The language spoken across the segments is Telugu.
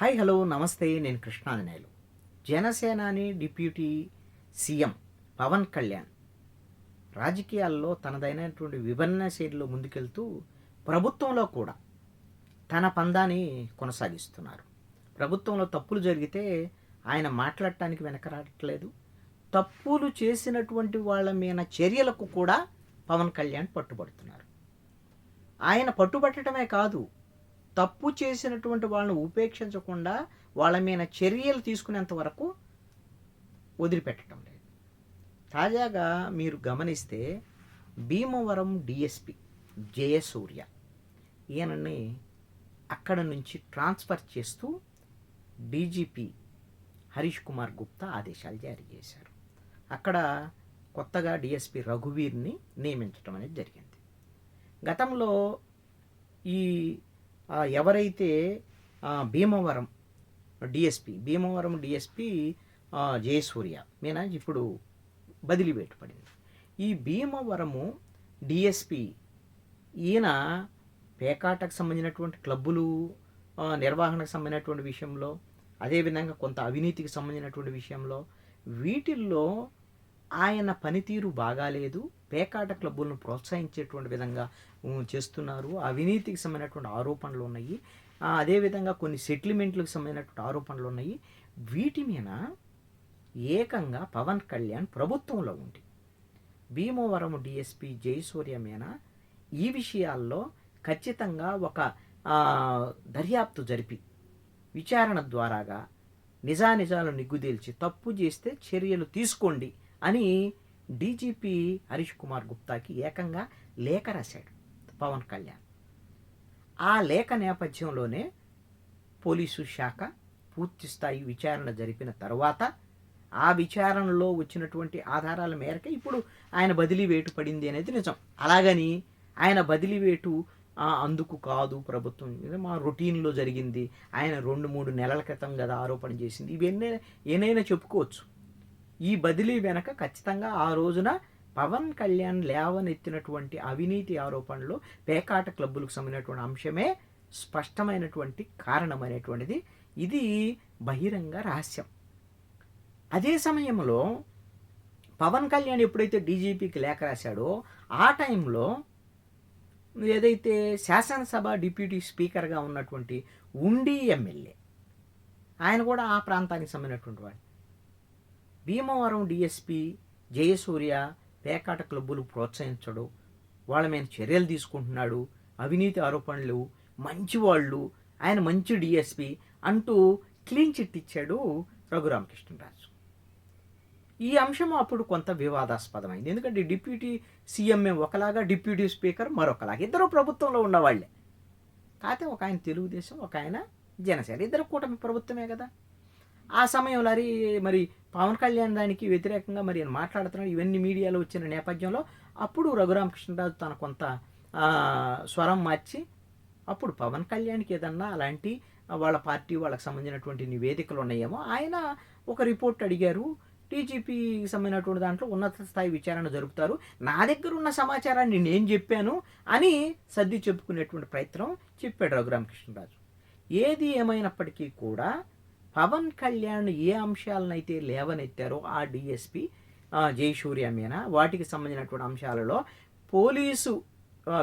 హాయ్ హలో నమస్తే నేను కృష్ణాంజనేయులు జనసేనాని డిప్యూటీ సీఎం పవన్ కళ్యాణ్ రాజకీయాల్లో తనదైనటువంటి విభిన్న శైలిలో ముందుకెళ్తూ ప్రభుత్వంలో కూడా తన పందాన్ని కొనసాగిస్తున్నారు. ప్రభుత్వంలో తప్పులు జరిగితే ఆయన మాట్లాడటానికి వెనకరావట్లేదు తప్పులు చేసినటువంటి వాళ్ళ మీద చర్యలకు కూడా పవన్ కళ్యాణ్ పట్టుబడుతున్నారు. ఆయన పట్టుబట్టడమే కాదు తప్పు చేసినటువంటి వాళ్ళని ఉపేక్షించకుండా వాళ్ళ మీద చర్యలు తీసుకునేంత వరకు వదిలిపెట్టడం లేదు. తాజాగా మీరు గమనిస్తే భీమవరం డిఎస్పి జయసూర్య ఈయనని అక్కడ నుంచి ట్రాన్స్ఫర్ చేస్తూ డీజీపీ హరీష్ కుమార్ గుప్తా ఆదేశాలు జారీ చేశారు. అక్కడ కొత్తగా డిఎస్పి రఘువీర్ని నియమించడం అనేది జరిగింది. గతంలో ఈ ఎవరైతే భీమవరం డిఎస్పి భీమవరం డిఎస్పి జయసూర్య మీన ఇప్పుడు బదిలీ వేటుపడింది ఈ భీమవరము డిఎస్పి ఈయన పేకాటకు సంబంధించినటువంటి క్లబ్బులు నిర్వహణకు సంబంధించినటువంటి విషయంలో అదేవిధంగా కొంత అవినీతికి సంబంధించినటువంటి విషయంలో వీటిల్లో ఆయన పనితీరు బాగాలేదు పేకాట క్లబ్బులను ప్రోత్సహించేటువంటి విధంగా చేస్తున్నారు. అవినీతికి సంబంధించినటువంటి ఆరోపణలు ఉన్నాయి. అదేవిధంగా కొన్ని సెటిల్మెంట్లకు సంబంధించినటువంటి ఆరోపణలు ఉన్నాయి. వీటి మీద ఏకంగా పవన్ కళ్యాణ్ ప్రభుత్వంలో ఉండి భీమవరం డిఎస్పి జయసూర్య మీద ఈ విషయాల్లో ఖచ్చితంగా ఒక దర్యాప్తు జరిపి విచారణ ద్వారాగా నిజానిజాలు నిగ్గుదేల్చి తప్పు చేస్తే చర్యలు తీసుకోండి అని డీజీపీ హరీష్ కుమార్ గుప్తాకి ఏకంగా లేఖ రాశాడు పవన్ కళ్యాణ్. ఆ లేఖ నేపథ్యంలోనే పోలీసు శాఖ పూర్తిస్థాయి విచారణ జరిపిన తర్వాత ఆ విచారణలో వచ్చినటువంటి ఆధారాల మేరకు ఇప్పుడు ఆయన బదిలీ వేటు పడింది అనేది నిజం. అలాగని ఆయన బదిలీ వేటు అందుకు కాదు ప్రభుత్వం. మా రొటీన్లో జరిగింది. ఆయన రెండు మూడు నెలల క్రితం కదా ఆరోపణ చేసింది. ఇవన్నీ ఏనైనా చెప్పుకోవచ్చు. ఈ బదిలీ వెనక ఖచ్చితంగా ఆ రోజున పవన్ కళ్యాణ్ లేవనెత్తినటువంటి అవినీతి ఆరోపణలు పేకాట క్లబ్బులకు సంబంధించినటువంటి అంశమే స్పష్టమైనటువంటి కారణమైనటువంటిది. ఇది బహిరంగ రహస్యం. అదే సమయంలో పవన్ కళ్యాణ్ ఎప్పుడైతే డీజీపీకి లేఖ రాశాడో ఆ టైంలో ఏదైతే శాసనసభ డిప్యూటీ స్పీకర్గా ఉన్నటువంటి ఉండి ఎమ్మెల్యే ఆయన కూడా ఆ ప్రాంతానికి సంబంధించినటువంటి వాడు. భీమవరం డిఎస్పి జయసూర్య పేకాట క్లబ్బులు ప్రోత్సహించడు. వాళ్ళ మీద చర్యలు తీసుకుంటున్నాడు. అవినీతి ఆరోపణలు మంచివాళ్ళు ఆయన మంచి డిఎస్పి అంటూ క్లీన్ చిట్ ఇచ్చాడు రఘురామకృష్ణరాజు. ఈ అంశం అప్పుడు కొంత వివాదాస్పదమైంది. ఎందుకంటే డిప్యూటీ సీఎంఏ ఒకలాగా డిప్యూటీ స్పీకర్ మరొకలాగా. ఇద్దరు ప్రభుత్వంలో ఉన్నవాళ్ళే. కాకపోతే ఒక ఆయన తెలుగుదేశం ఒక ఆయన జనసేన. ఇద్దరు కూటమి ప్రభుత్వమే కదా. ఆ సమయంలో మరి పవన్ కళ్యాణ్ దానికి వ్యతిరేకంగా మరి మాట్లాడుతున్నాడు ఇవన్నీ మీడియాలో వచ్చిన నేపథ్యంలో అప్పుడు రఘురామకృష్ణరాజు తన కొంత స్వరం మార్చి అప్పుడు పవన్ కళ్యాణ్కి ఏదన్నా అలాంటి వాళ్ళ పార్టీ వాళ్ళకి సంబంధించినటువంటి నివేదికలు ఉన్నాయేమో ఆయన ఒక రిపోర్ట్ అడిగారు. టీజీపీకి సంబంధించినటువంటి దాంట్లో ఉన్నత స్థాయి విచారణ జరుపుతారు. నా దగ్గర ఉన్న సమాచారాన్ని నేను చెప్పాను అని సర్ది చెప్పుకునేటువంటి ప్రయత్నం చెప్పాడు రఘురామకృష్ణరాజు. ఏది ఏమైనప్పటికీ కూడా పవన్ కళ్యాణ్ ఏ అంశాలనైతే లేవనెత్తారో ఆ డిఎస్పి జయసూర్య మీనా వాటికి సంబంధించినటువంటి అంశాలలో పోలీసు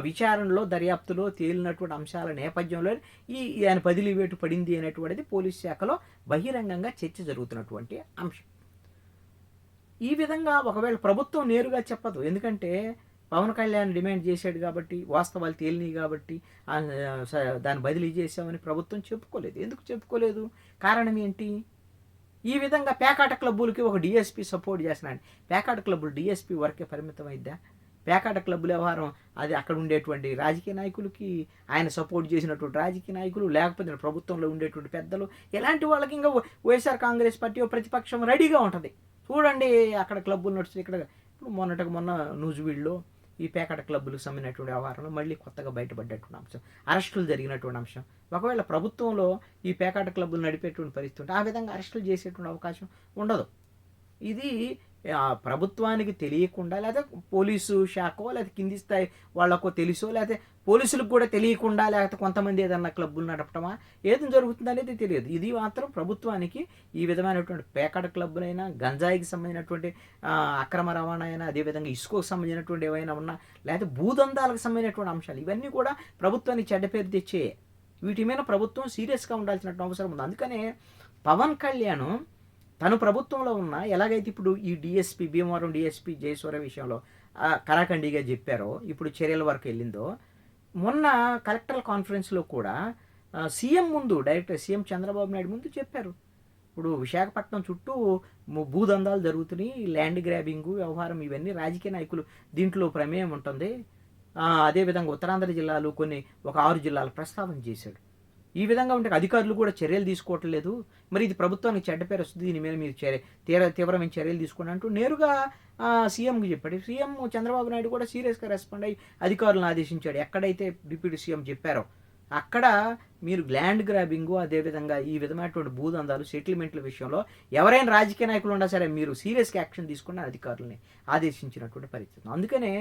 విచారణలో దర్యాప్తులో తేలినటువంటి అంశాల నేపథ్యంలో ఈ ఆయన పదిలివేటు పడింది అనేటువంటిది పోలీస్ శాఖలో బహిరంగంగా చర్చ జరుగుతున్నటువంటి అంశం. ఈ విధంగా ఒకవేళ ప్రభుత్వం నేరుగా చెప్పదు. ఎందుకంటే పవన్ కళ్యాణ్ డిమాండ్ చేశాడు కాబట్టి వాస్తవాలు తేలినాయి కాబట్టి దాన్ని బదిలీ చేశామని ప్రభుత్వం చెప్పుకోలేదు. ఎందుకు చెప్పుకోలేదు? కారణం ఏంటి? ఈ విధంగా పేకాట క్లబ్బులకి ఒక డిఎస్పి సపోర్ట్ చేస్తున్నాడు. పేకాట క్లబ్బులు డిఎస్పి వరకే పరిమితం అయిద్దా? పేకాట క్లబ్బుల వ్యవహారం అది అక్కడ ఉండేటువంటి రాజకీయ నాయకులకి ఆయన సపోర్ట్ చేసినటువంటి రాజకీయ నాయకులు లేకపోతే ప్రభుత్వంలో ఉండేటువంటి పెద్దలు ఇలాంటి వాళ్ళకి ఇంకా వైఎస్ఆర్ కాంగ్రెస్ పార్టీ ప్రతిపక్షం రెడీగా ఉంటుంది. చూడండి అక్కడ క్లబ్బులు నడుస్తుంది ఇక్కడ ఇప్పుడు మొన్నటికి మొన్న నూజువీడ్లో ఈ పేకాట క్లబ్బులకు సంబంధించినటువంటి వ్యవహారంలో మళ్ళీ కొత్తగా బయటపడ్డటువంటి అంశం. అరెస్టులు జరిగినటువంటి అంశం. ఒకవేళ ప్రభుత్వంలో ఈ పేకాట క్లబ్బులు నడిపేటువంటి పరిస్థితి ఉంటే ఆ విధంగా అరెస్టులు చేసేటువంటి అవకాశం ఉండదు. ఇది ప్రభుత్వానికి తెలియకుండా లేదా పోలీసు శాఖో లేదా కింది స్థాయి వాళ్ళకో తెలుసో లేకపోతే పోలీసులకు కూడా తెలియకుండా లేకపోతే కొంతమంది ఏదన్నా క్లబ్బులు నడపటమా? ఏది జరుగుతుంది అనేది తెలియదు. ఇది మాత్రం ప్రభుత్వానికి ఈ విధమైనటువంటి పేకాట క్లబ్బులైనా గంజాయికి సంబంధించినటువంటి అక్రమ రవాణా అయినా అదేవిధంగా ఇసుకోకు సంబంధించినటువంటి ఏవైనా ఉన్నా లేకపోతే భూదందాలకు సంబంధించినటువంటి అంశాలు ఇవన్నీ కూడా ప్రభుత్వానికి చెడ్డ పేరు తెచ్చే వీటి మీద ప్రభుత్వం సీరియస్గా ఉండాల్సిన అవసరం ఉంది. అందుకనే పవన్ కళ్యాణ్ తను ప్రభుత్వంలో ఉన్న ఎలాగైతే ఇప్పుడు ఈ డిఎస్పీ భీమవరం డిఎస్పి జయసూర్య విషయంలో కరాఖండిగా చెప్పారో ఇప్పుడు చర్యల వరకు వెళ్ళిందో మొన్న కలెక్టర్ కాన్ఫరెన్స్లో కూడా సీఎం ముందు డైరెక్టర్ సీఎం చంద్రబాబు నాయుడు ముందు చెప్పారు. ఇప్పుడు విశాఖపట్నం చుట్టూ భూదందాలు జరుగుతున్నాయి ల్యాండ్ గ్రాబింగ్ వ్యవహారం ఇవన్నీ రాజకీయ నాయకులు దీంట్లో ప్రమేయం ఉంటుంది. అదేవిధంగా ఉత్తరాంధ్ర జిల్లాలు కొన్ని ఒక ఆరు జిల్లాలు ప్రస్తావన చేశాడు. ఈ విధంగా ఉంటే అధికారులు కూడా చర్యలు తీసుకోవట్లేదు. మరి ఇది ప్రభుత్వానికి చెడ్డ పేరు వస్తుంది. దీని మీద మీరు చర్య తీవ్ర తీవ్రమైన చర్యలు తీసుకోండి అంటూ నేరుగా సీఎంకి చెప్పాడు. సీఎం చంద్రబాబు నాయుడు కూడా సీరియస్గా రెస్పాండ్ అయ్యి అధికారులను ఆదేశించాడు. ఎక్కడైతే డిప్యూటీ సీఎం చెప్పారో అక్కడ మీరు ల్యాండ్ గ్రాబింగ్ అదేవిధంగా ఈ విధమైనటువంటి భూదందాలు సెటిల్మెంట్ల విషయంలో ఎవరైనా రాజకీయ నాయకులు ఉన్నా సరే మీరు సీరియస్గా యాక్షన్ తీసుకుని అధికారులని ఆదేశించినటువంటి పరిస్థితి అందుకనే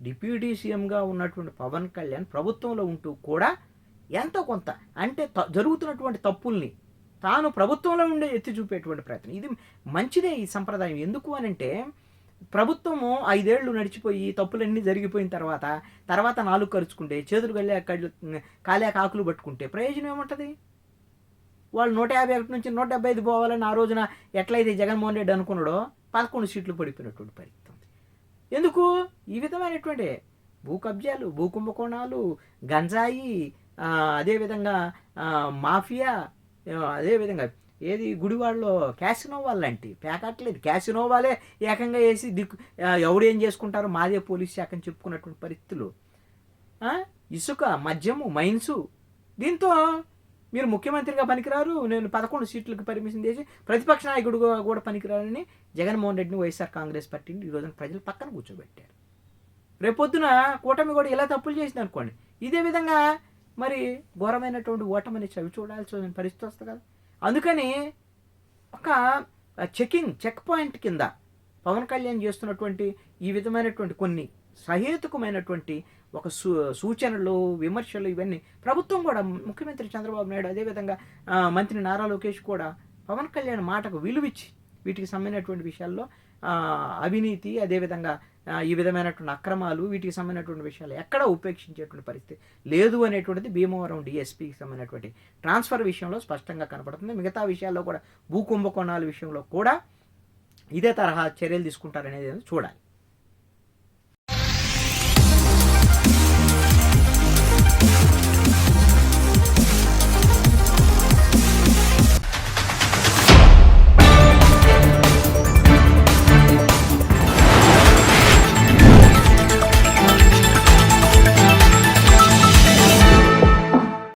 డిప్యూటీ సీఎంగా ఉన్నటువంటి పవన్ కళ్యాణ్ ప్రభుత్వంలో ఉంటూ కూడా ఎంతో కొంత అంటే త- జరుగుతున్నటువంటి తప్పుల్ని తాను ప్రభుత్వంలో ఉండే ఎత్తి చూపేటువంటి ప్రయత్నం. ఇది మంచిదే ఈ సంప్రదాయం. ఎందుకు అని అంటే ప్రభుత్వము ఐదేళ్ళు నడిచిపోయి తప్పులన్నీ జరిగిపోయిన తర్వాత తర్వాత నాలుగు ఖర్చుకుంటే చేతులు కళ్ళే కళ్ళు కాలే ఆకులు పట్టుకుంటే ప్రయోజనం ఏముంటుంది? వాళ్ళు నూట యాభై ఒకటి నుంచి నూట డెబ్బై ఐదు పోవాలని ఆ రోజున ఎట్లయితే జగన్మోహన్ రెడ్డి అనుకున్నాడో పదకొండు సీట్లు పడిపోయినటువంటి పరిస్థితి ఉంది. ఎందుకు? ఈ విధమైనటువంటి భూ కబ్జాలు భూ కుంభకోణాలు గంజాయి అదేవిధంగా మాఫియా అదేవిధంగా ఏది గుడివాడలో క్యాసినోవా లాంటి పేకాట్లేదు. క్యాసినోవాలే ఏకంగా వేసి దిక్కు ఆ, ఎవడు ఏం చేసుకుంటారో మాదే పోలీస్ శాఖ అని చెప్పుకున్నటువంటి పరిస్థితులు. ఇసుక మద్యము మైన్సు దీంతో మీరు ముఖ్యమంత్రిగా పనికిరారు. నేను పదకొండు సీట్లకు పర్మిషన్ చేసి ప్రతిపక్ష నాయకుడుగా కూడా పనికిరారని జగన్మోహన్ రెడ్డిని వైఎస్ఆర్ కాంగ్రెస్ పార్టీని ఈ రోజున ప్రజలు పక్కన కూర్చోబెట్టారు. రేపొద్దున కూటమి కూడా ఇలా తప్పులు చేసింది అనుకోండి ఇదే విధంగా మరి ఘోరమైనటువంటి ఓటమని చవి చూడాల్సిన పరిస్థితి వస్తుంది కదా. అందుకని ఒక చెకింగ్ చెక్ పాయింట్ కింద పవన్ కళ్యాణ్ చేస్తున్నటువంటి ఈ విధమైనటువంటి కొన్ని సహేతుకమైనటువంటి ఒక సూ సూచనలు విమర్శలు ఇవన్నీ ప్రభుత్వం కూడా ముఖ్యమంత్రి చంద్రబాబు నాయుడు అదేవిధంగా మంత్రి నారా లోకేష్ కూడా పవన్ కళ్యాణ్ మాటకు విలువిచ్చి వీటికి సంబంధించినటువంటి విషయాల్లో అవినీతి అదేవిధంగా ఈ విధమైనటువంటి అక్రమాలు వీటికి సంబంధించినటువంటి విషయాలు ఎక్కడ ఉపేక్షించేటువంటి పరిస్థితి లేదు అనేటువంటిది భీమవరం డిఎస్పీకి సంబంధించినటువంటి ట్రాన్స్ఫర్ విషయంలో స్పష్టంగా కనపడుతుంది. మిగతా విషయాల్లో కూడా భూ కుంభకోణాల విషయంలో కూడా ఇదే తరహా చర్యలు తీసుకుంటారనేది చూడాలి.